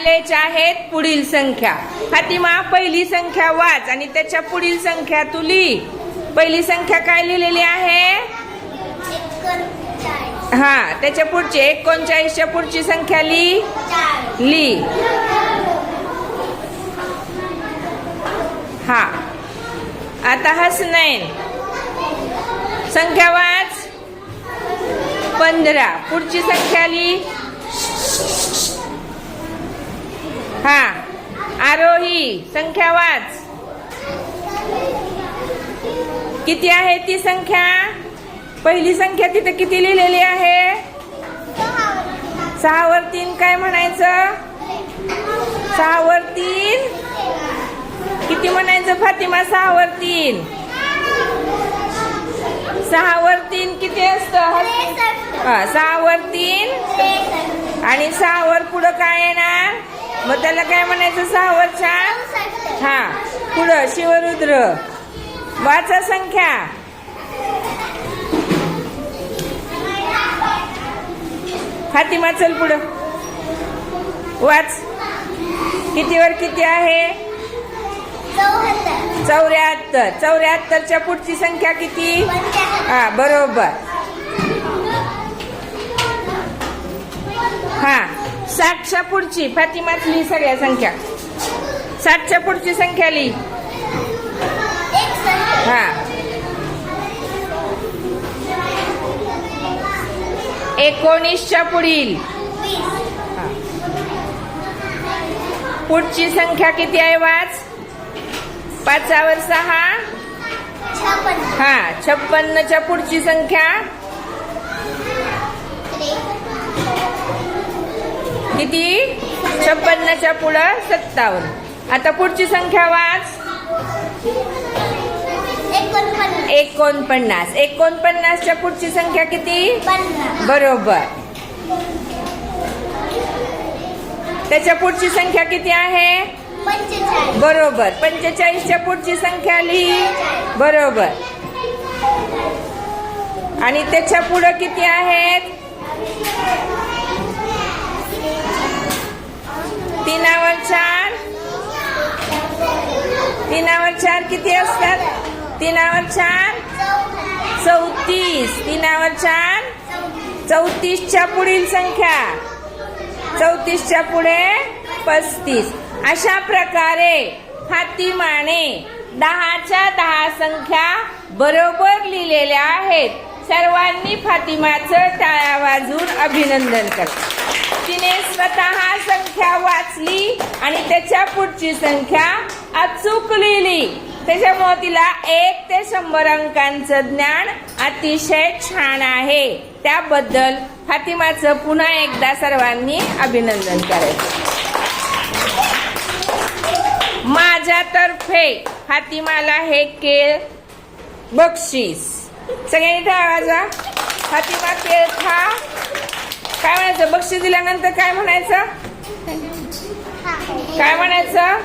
लिहायचे आहेत पुढील संख्या. फातिमा पहिली संख्या वाच आणि त्याच्या पुढील संख्या तू लिही. पहिली संख्या काय लिहिलेली आहे? हा त्याच्या पुढची एकोणचाळीसच्या पुढची संख्या लिही. चाळीस. ली हा. आता हसनैन संख्या वाच. पंधरा. पुढची संख्या ली हा आरोही संख्या वाच. किती आहे ती संख्या? पहिली संख्या तिथे किती लिहिलेली आहे? सहावर तीन काय म्हणायचं? सहावर तीन? किती म्हणायचं फातिमा? सहावर तीन. सहावर तीन किती असतं? सहावर तीन. आणि सहावर पुढं काय येणार? मग त्याला काय म्हणायचं? सहा वर्षा हा. पुढं शिवरुद्र. वाचा संख्या. फातिमा चल पुढं. वाच. कितीवर किती आहे? चौऱ्याहत्तर. चौऱ्याहत्तरच्या पुढची संख्या किती? हा बरोबर हा साठच्या पुढची फातिमाच लिही सगळ्या संख्या. साठच्या पुढची संख्या लिही हा. एकोणीसच्या पुढील. पुढची संख्या किती आहे वाच? पाचावर सहा. हा छप्पन्नच्या पुढची संख्या. किती? छप्पन्नच्या पुढं सत्तावन्न. आता पुढची संख्या वाच. एकोणपन्नास. एकोणपन्नास. एकोणपन्नासच्या पुढची संख्या किती? बरोबर. त्याच्या पुढची संख्या किती आहे? पंचेचाळीस. बरोबर. पंचेचाळीसच्या पुढची संख्या लिही बरोबर. आणि त्याच्या पुढं किती आहेत तीनावर चार तीनावर चार किती असतात? तीनावर चार? चौतीस. तीनावर चार? चौतीसच्या पुढील संख्या. चौतीसच्या पुढे पस्तीस. अशा प्रकारे फातिमाने दहाच्या दहा संख्या बरोबर लिहिलेल्या आहेत. सर्वांनी फातिमाचं टाळ्या वाजून अभिनंदन कर. तिने स्वतः संख्या वाचली आणि त्याच्या पुढची संख्या अचूक लिहिली त्याच्यामुळे तिला एक ते शंभर अंकांचं ज्ञान अतिशय छान आहे. त्याबद्दल फातिमाचं पुन्हा एकदा सर्वांनी अभिनंदन करायचं. माझ्यातर्फे फातिमाला हे केळ बक्षीस. सगळ्यांनी ठेवा फातिमा केळ खा. काय म्हणायचं? बक्षीस दिल्यानंतर काय म्हणायचं? काय म्हणायचं?